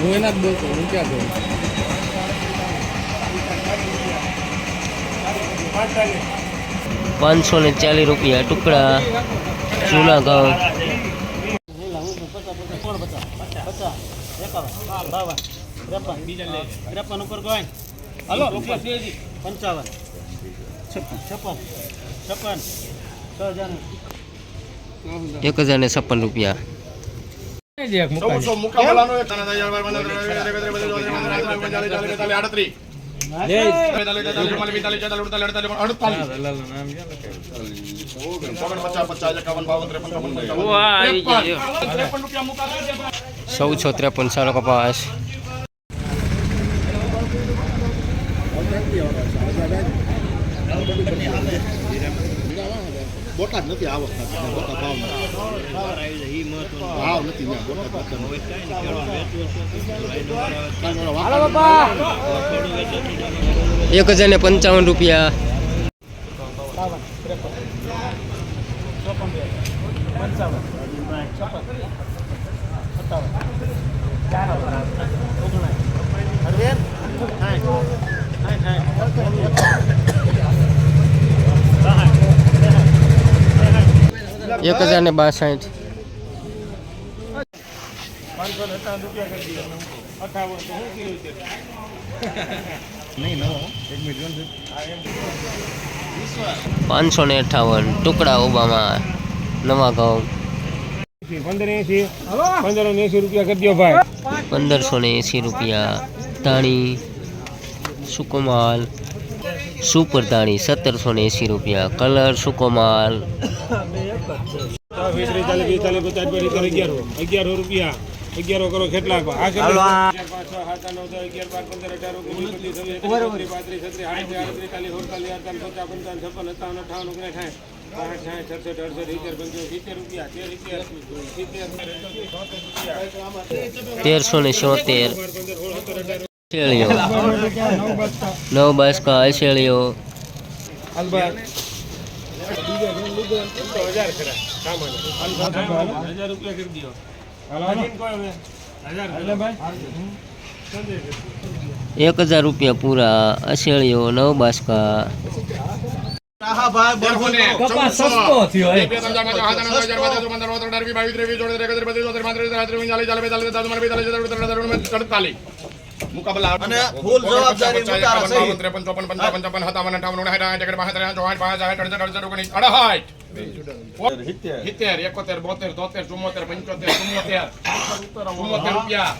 હું એના જ બોલતો હું ક્યાં બોલું પાંચસો ને ચાલીસ રૂપિયા ટુકડા જૂના ઘઉં ત્રેપન ઉપર ગોઈન હલો પંચાવન છપ્પન છપ્પન છ હજાર એક હજાર ને છપ્પન રૂપિયા. ચૌદસો મુકાબલાનો એક ત્રણ હજાર બાર પંદર ત્રેવીસ એકત્રીસ બત્રીસ ચોત્રીસ પાંત્રીસ છત્રીસ ઓગણચાલીસ ચાલીસ બેતાલીસ આડત્રીસ બેતાલીસ તેતાલીસ ચુમ્માલીસ પિસ્તાલીસ છેતાલીસ ઉડતાલીસ અડતાલીસ અડતાલીસ ઓગણપચાસ પચાસ એકાવન બાવન ત્રેપન ચોપન ત્રેપન ત્રેપન રૂપિયા બોટાદ નથી આ વખતે. બોટાદ ભાવ નથી. ભાવ નથી ત્યાં બોટાદ એક હજાર ને પંચાવન રૂપિયા. એક હજાર ને બાસઠ. પાંચસો ને અઠાવન ટુકડા ઓબામાં નવા ઘઉં. પંદરસો ને એસી રૂપિયા ધાણી સૂકો માલ સુપર ધાણી સત્તરસો ને એંસી રૂપિયા કલર સૂકો માલ અગિયારો રૂપિયા અગિયારો કરો કેટલા. તેરસો ને છોતેર શેળીઓ. નવ બાસકા શેળીઓ. હજાર ખરા સામાન્ય હજાર રૂપિયા કરી દો હજાર ભાઈ એક હજાર રૂપિયા પૂરા અશેળીઓ નવ બાસકા. અડતાલીસ મુકાબલા અને ફૂલ જવાબદારી ચોપન પંચાવન પંચાવન સત્તાવન અઠાવન ઓગણસાઠ સાઠ એકડ બાસઠ ત્રેસઠ ચોસઠ પાંસઠ સાઠ અડસઠ અડસઠ ઓગણીસ અડસઠ. સિત્તેર. એકોતેર બોતેર તોતેર ચુમ્મોતેર પંચોતેર ચુમ્મોતેર. ચુમ્મોતેર રૂપિયા.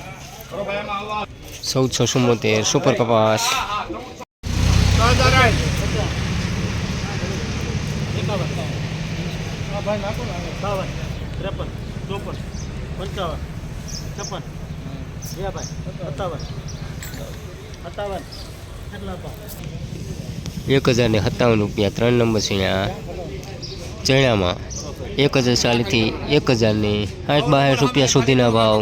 ચૌદસો ચુમ્મોતેર સુપર કપાસ. ત્રેપન ચોપન પંચાવન છપ્પન ભાઈ સત્તાવન. એક હજાર ને સત્તાવન રૂપિયા ત્રણ નંબર સીણા ચણામાં એક હજાર ચાલીસથી એક હજારની સાઠ બાસઠ રૂપિયા સુધીના ભાવ.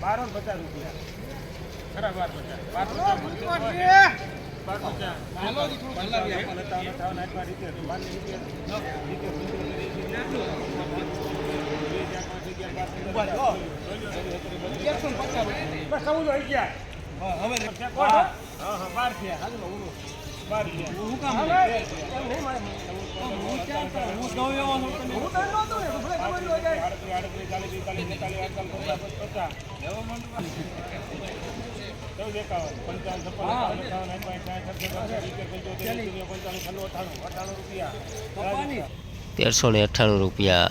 બાર તેરસો ને અઠ્ઠાણું રૂપિયા.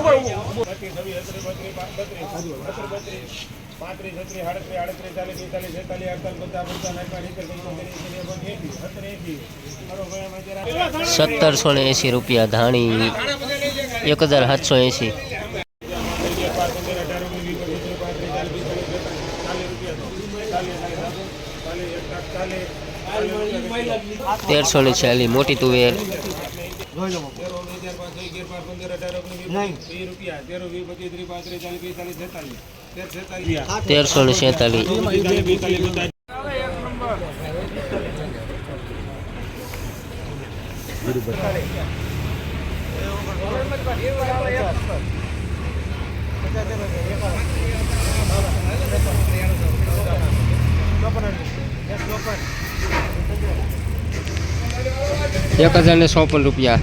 ઊભો ઊભો સત્તરસો ને એંસી રૂપિયા ધાણી એક હજાર સાતસો એંસી. તેરસો ને છેલ્લી મોટી તુવેર. તેરસો ને છેતાલીસ બરોબર એક હજાર ને રૂપિયા.